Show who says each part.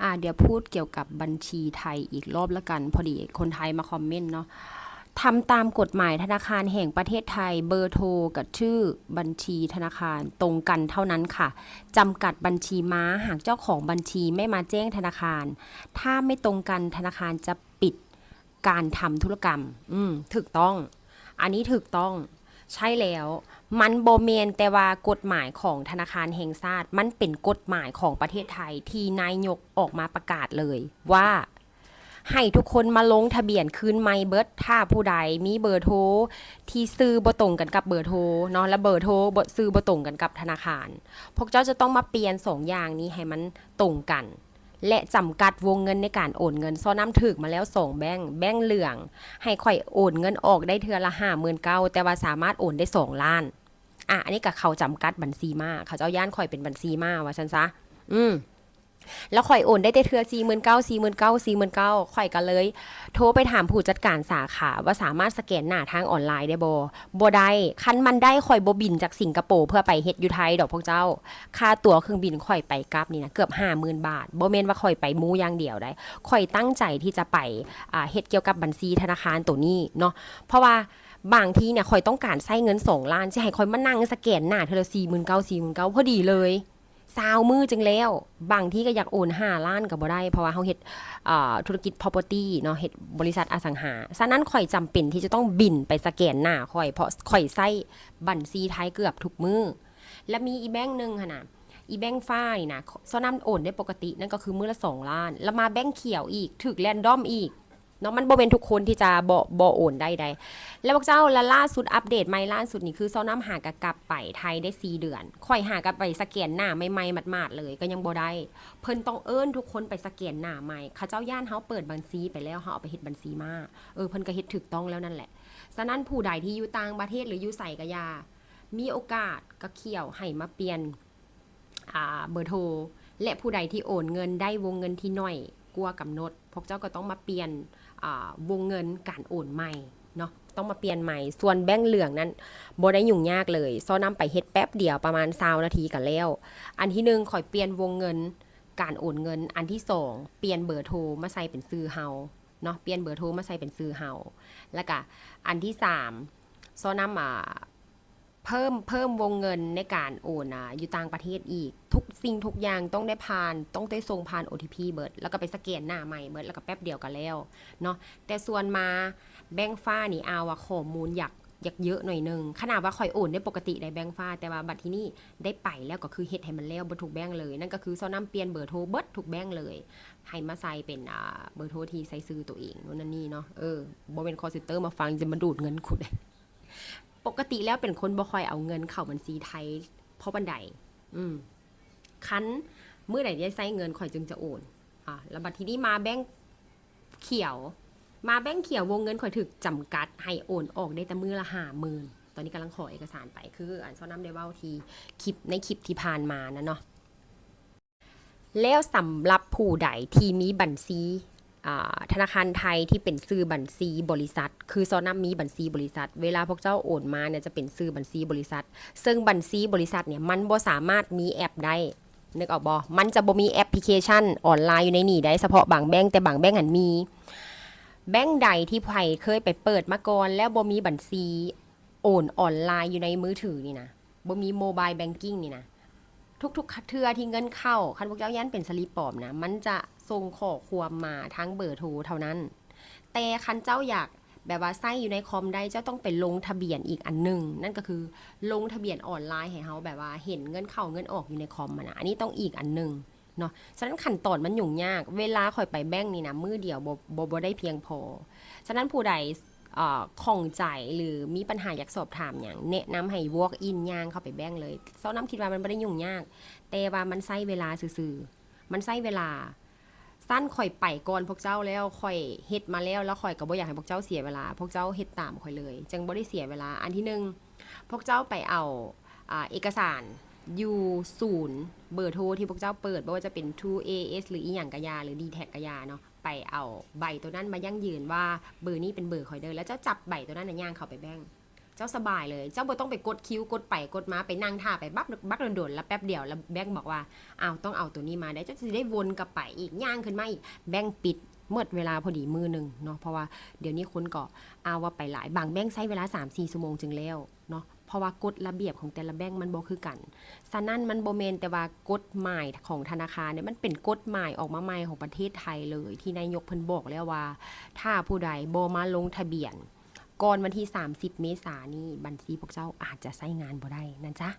Speaker 1: อ่าเดี๋ยวพูดเกี่ยวกับบัญชีไทยอีกรอบละกัน พอดีคนไทยมาคอมเมนต์เนาะทำตามกฎหมายธนาคารแห่งประเทศไทยเบอร์โทรกับชื่อบัญชีธนาคารตรงกันเท่านั้นค่ะจำกัดบัญชีม้าหากเจ้าของบัญชีไม่มาแจ้งธนาคาร ถ้าไม่ตรงกันธนาคารจะปิดการทำธุรกรรม อืมถูกต้อง อันนี้ถูกต้อง ใช่แล้ว มันโบเมนแต่ว่ากฎหมายของธนาคารแห่งชาติ มันเป็นกฎหมายของประเทศไทยที่นายกออกมาประกาศเลยว่าให้ทุกคนมาลงทะเบียนคืนไม่เบิร์ดถ้าผู้ใดมีเบอร์โทรที่ซื้อบ่ตรงกันกับเบอร์โทรเนาะและเบอร์โทรบ่ซื้อบ่ตรงกันกับธนาคาร พวกเจ้าจะต้องมาเปลี่ยนสองอย่างนี้ให้มันตรงกัน และจำกัดวงเงินในการโอนเงินซ้อนน้ำถึกมาแล้วสองแบงค์แบงค์เหลือง ให้ค่อยโอนเงินออกได้เทือละห้าหมื่นเก้าแต่ว่าสามารถโอนได้สองล้าน อะ อันนี้กับเขาจำกัดบัญชีมา เขาเจ้าย่านข่อยเป็นบัญชีมาว่าฉันซะ อืม แล้วข่อยโอนได้แต่เทือสี่หมื่นเก้าสี่หมื่นเก้าสี่หมื่นเก้าข่อยกันเลย โทรไปถามผู้จัดการสาขาว่าสามารถสแกนหน้าทางออนไลน์ได้บ่บ่ได้คันมันได้ข่อยบ่บินจากสิงคโปร์เพื่อไปเฮ็ดอยู่ไทยดอกพวกเจ้า ค่าตั๋วเครื่องบินข่อยไปกลับนี่นะเกือบห้าหมื่นบาทบ่แม่นว่าข่อยไปมูอย่างเดียวได้ข่อยตั้งใจที่จะไปอ่าเฮ็ดเกี่ยวกับบัญชีธนาคารตัวนี้เนาะเพราะว่าบางทีเนี่ยคอยต้องการใช้เงินสองล้านจะให้คอยมานั่งสแกนหน้าเธอละสี่หมื่นเก้าสี่หมื่นเก้าพอดีเลย ซาวมือจังแล้ว บางที่ก็อยากโอนห้าล้านก็บ่ได้ เพราะว่าเขาเฮ็ดธุรกิจ property เนาะเฮ็ดบริษัทอสังหา ฉะนั้นข่อยจำเป็นที่จะต้องบินไปสแกนหน้าข่อย เพราะข่อยใช้บัญชีไทยเกือบทุกมือ และมีอีแบงค์หนึ่งค่ะนะอีแบงค์ฟ้านี่นะซ้อนน้ำโอนได้ปกตินั่นก็คือมือละสองล้าน แล้วมาแบงค์เขียวอีกถึกแรนดอมอีก เนาะมันบ่เป็นทุกคนที่จะบ่บ่โอนได้ใดแล้วพวกเจ้าและล่าสุดอัปเดตใหม่ล่าสุดนี่คือเซาน้ำหากะกลับไปไทยได้4เดือนค่อยหากลับไปสแกนหน้าไม่ไม่ๆมาดๆเลยก็ยังบ่ได้ เพิ่นต้องเอิ้นทุกคนไปสแกนหน้าใหม่เขาเจ้าย่านเฮาเปิดบัญชีไปแล้วเฮาเอาไปเฮ็ดบัญชีมาเออเพิ่นก็เฮ็ดถูกต้องแล้วนั่นแหละฉะนั้นผู้ใดที่อยู่ต่างประเทศหรืออยู่ใส่กะยา มีโอกาสก็เขี่ยวให้มาเปลี่ยนอ่าเบอร์โทรและผู้ใดที่โอนเงินได้วงเงินที่น้อย กลัวกำหนด พวกเจ้าก็ต้องมาเปลี่ยนวงเงินการโอนใหม่เนาะต้องมาเปลี่ยนใหม่ ส่วนแบงค์เหลืองนั้นบ่ได้ยุ่งยากเลยซ้อนำไปเฮ็ดแป๊บเดียวประมาณ20นาทีกันแล้ว อันที่หนึ่งข่อยเปลี่ยนวงเงินการโอนเงิน อันที่สองเปลี่ยนเบอร์โทรมาใส่เป็นซื้อเฮาเนาะเปลี่ยนเบอร์โทรมาใส่เป็นซื้อเฮาแล้วก็อันที่สามซ้อนำอ่าเพิ่มเพิ่มวงเงินในการโอนอะอยู่ต่างประเทศอีกทุก สิ่งทุกอย่างต้องได้ผ่านต้องได้ส่งผ่าน OTP เบิดแล้วก็ไปสแกนหน้าใหม่เบิดแล้วก็แป๊บเดียวกันแล้วเนาะแต่ส่วนมาแบงค์ฟ้านี่เอาว่าข้อมูลอยากอยากเยอะหน่อยหนึงขนาดว่าคอยโอนได้ปกติในแบงค์ฟ้า แต่ว่าบัตรที่นี่ได้ไปแล้วก็คือเฮ็ดให้มันแล้วเบดทุกแบงค์เลย นั่นก็คือซ้อนำเปลี่ยนเบอร์โทรเบิดทุกแบงค์เลย ให้มาใส่เป็นเบอร์โทรที่ใส่ซื้อตัวเองนู่นนั่นนี่เนาะเออบ่เป็นคอร์เซนเตอร์มาฟังจะมาดูดเงินคุณปกติแล้วเป็นคนบ่ค่อยเอาเงินเข้าบัญชีไทยเพราะบันไดอืม คันเมื่อไหร่ได้ใช้เงินข่อยจึงจะโอนอะแล้วบัตรที่นี่มาแบงค์เขียว มาแบงค์เขียววงเงินข่อยถึกจำกัดให้โอนออกได้แต่มือละห้าหมื่นตอนนี้กำลังขอเอกสารไปคืออ่านซ้อนน้ำได้เว้าทีคลิปในคลิปที่ผ่านมานะเนาะแล้วสำหรับผู้ใดที่มีบัญชีธนาคารไทยที่เป็นซื้อบัญชีบริษัท คือซอนน้ำมีบัญชีบริษัท เวลาพวกเจ้าโอนมาเนี่ยจะเป็นซื้อบัญชีบริษัท ซึ่งบัญชีบริษัทเนี่ยมันบ่สามารถมีแอปได้ นึกออกบ่มันจะบ่มีแอปพลิเคชันออนไลน์อยู่ในนี่ได้เฉพาะบางแบงก์แต่บางแบงก์หันมี แบงก์ใดที่ไผ่เคยไปเปิดมาก่อนแล้วบ่มีบัญชีโอนออนไลน์อยู่ในมือถือนี่นะบ่มีโมบายแบงกิ้งนี่นะทุกๆเทื่อที่เงินเข้า คันพวกเจ้ายันเป็นสลิปปลอมนะ มันจะส่งข้อความมาทั้งเบอร์โทรเท่านั้น แต่คันเจ้าอยาก แบบว่าใส่อยู่ในคอมได้เจ้าต้องไปลงทะเบียนอีกอันหนึ่งนั่นก็คือลงทะเบียนออนไลน์ให้เขาแบบว่าเห็นเงินเข้าเงินออกอยู่ในคอมมันนะอันนี้ต้องอีกอันหนึ่งเนาะฉะนั้นขั้นตอนมันยุ่งยาก เวลาคอยไปแบงก์นี่นะมือเดียวบ่บ่บ่ได้เพียงพอ ฉะนั้นผู้ใดเอ่อข้องใจหรือมีปัญหาอยากสอบถามอย่างแนะนำให้ walk in ย่างเข้าไปแบงก์เลยเซาน้ำคิดว่ามันไม่ได้ยุ่งยาก แต่ว่ามันใช้เวลาซื่อๆมันใช้เวลา สั้นข่อยไปก่อนพวกเจ้าแล้วข่อยเฮ็ดมาแล้วแล้วข่อยก็บ่อยากให้พวกเจ้าเสียเวลา พวกเจ้าเฮ็ดตามข่อยเลยจึงบ่ได้เสียเวลา อันที่หนึ่งพวกเจ้าไปเอาอ่าเอกสารอยู่ศูนย์เบอร์โทรที่พวกเจ้าเปิดบ่ว่าจะเป็น 2AS หรืออีหยังกะยาหรือ d t แทกะยาเนาะไปเอาใบตัวนั้นมายั่งยืนว่าเบอร์นี้เป็นเบอร์ข่อยเด้อแล้วเจ้าจับใบตัวนั้นน่ะย่างเข้าไปแบงก์ จ้าจ้าสบายเลย เจ้าบ่ต้องไปกดคิวกดไปกดมาไปนั่งท่าไปบักบักโดนๆแล้วแป๊บเดียวแล้วแบงค์บอกว่าอ้าวต้องเอาตัวนี้มาได้เจ้าจะได้วนกลับไปอีกย่างขึ้นมาอีกแบงค์ปิดหมดเวลาพอดีมือหนึ่งเนาะเพราะว่าเดี๋ยวนี้คนก็เอาว่าไปหลายบางแบงค์ใช้เวลา 3-4ชั่วโมงจึงแล้วเนาะเพราะว่ากฎระเบียบของแต่ละแบงค์มันบ่คือกันฉะนั้นมันโบเมนแต่ว่ากฎหมายของธนาคารเนี่ยมันเป็นกฎหมายออกมาใหม่ของประเทศไทยเลย ที่นายกเพิ่นบอกแล้วว่า ถ้าผู้ใดโบมาลงทะเบียน ก่อนวันที่ 30 เมษายนนี้บัญชีพวกเจ้าอาจจะใช้งานบ่ได้นั่นจ้ะ